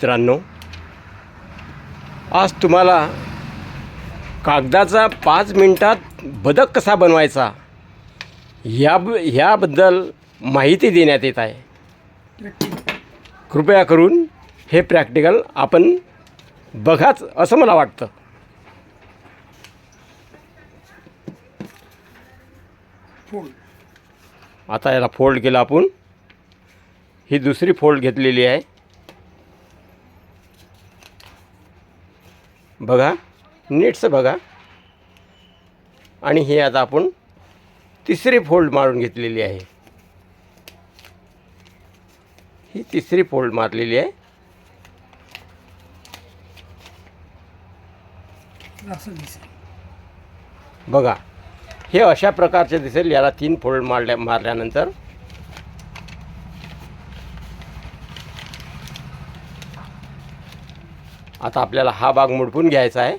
मित्रांनो आज तुम्हाला कागदाचा पाच मिनिटात बदक कसा बनवायचा या ह्याबद्दल माहिती देण्यात येत आहे. कृपया करून हे प्रॅक्टिकल आपण बघाच असं मला वाटतं. आता याला फोल्ड केलं आपण. ही दुसरी फोल्ड घेतलेली आहे. बघा नीटचं बघा. आणि हे आता आपण तिसरी फोल्ड मारून घेतलेली आहे. ही तिसरी फोल्ड मारलेली आहे. बघा हे अशा प्रकारचे दिसेल याला तीन फोल्ड मारल्या मारल्यानंतर. आता आपल्याला हा भाग मुडपून घ्यायचा आहे.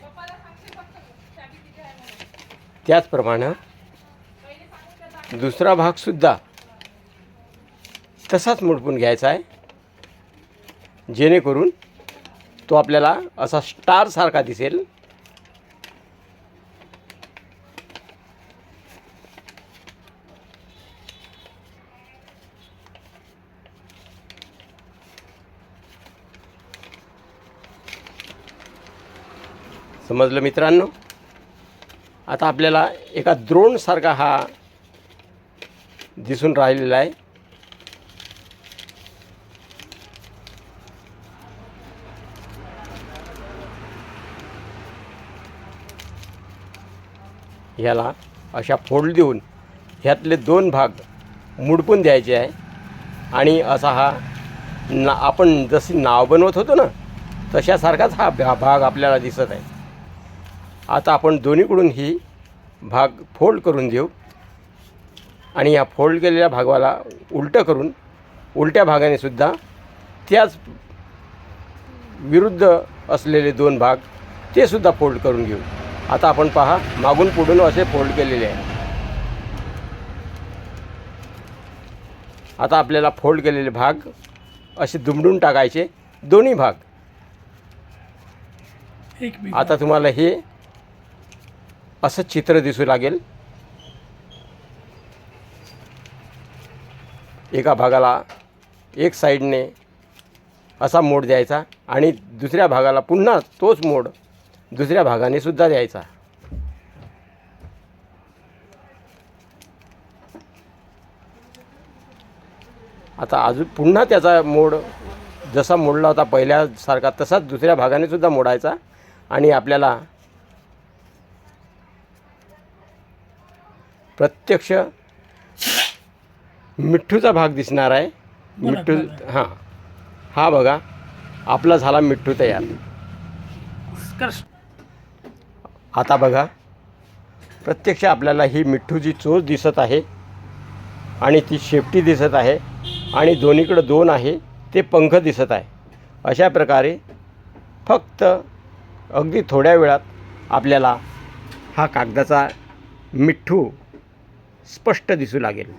त्याचप्रमाणे दुसरा भागसुद्धा तसाच मुडपून घ्यायचा आहे. जेणेकरून तो आपल्याला असा स्टारसारखा दिसेल. समजलं मित्रांनो? आता आपल्याला एका द्रोणसारखा हा दिसून राहिलेला आहे. ह्याला अशा फोल्ड देऊन ह्यातले दोन भाग मुडपून द्यायचे आहे. आणि असा हा ना आपण जशी नाव बनवत होतो ना तशासारखाच हा भा भाग आपल्याला दिसत आहे. आता आपण दोन्हीकडून ही भाग फोल्ड करून देऊ आणि या फोल्ड केलेल्या भागाला उलटं करून उलट्या भागाने सुद्धा त्याच विरुद्ध असलेले दोन भाग ते सुद्धा फोल्ड करून घेऊ. आता आपण पहा मागून पुढून असे फोल्ड केलेले आहे. आता आपल्याला फोल्ड केलेले भाग असे दुमडून टाकायचे दोन्ही भाग. आता तुम्हाला हे असं चित्र दिसू लागेल. एका भागाला एक साईडने असा मोड द्यायचा आणि दुसऱ्या भागाला पुन्हा तोच मोड दुसऱ्या भागाने सुद्धा द्यायचा. आता अजून पुन्हा त्याचा मोड जसा मोडला होता पहिल्यासारखा तसाच दुसऱ्या भागाने सुद्धा मोडायचा आणि आपल्याला प्रत्यक्ष मिठ्ठूचा भाग दिसणार आहे. मिठ्ठू. हां. हा बघा. आपला झाला मिठ्ठू तयार. आता बघा. प्रत्यक्ष आपल्याला ही मिठ्ठूची चोच दिसत आहे आणि ती शेपटी दिसत आहे आणि दोन्हीकडं दोन आहे ते पंख दिसत आहे. अशा प्रकारे फक्त अगदी थोड्या वेळात आपल्याला हा कागदाचा मिठ्ठू स्पष्ट दिसू लागेल.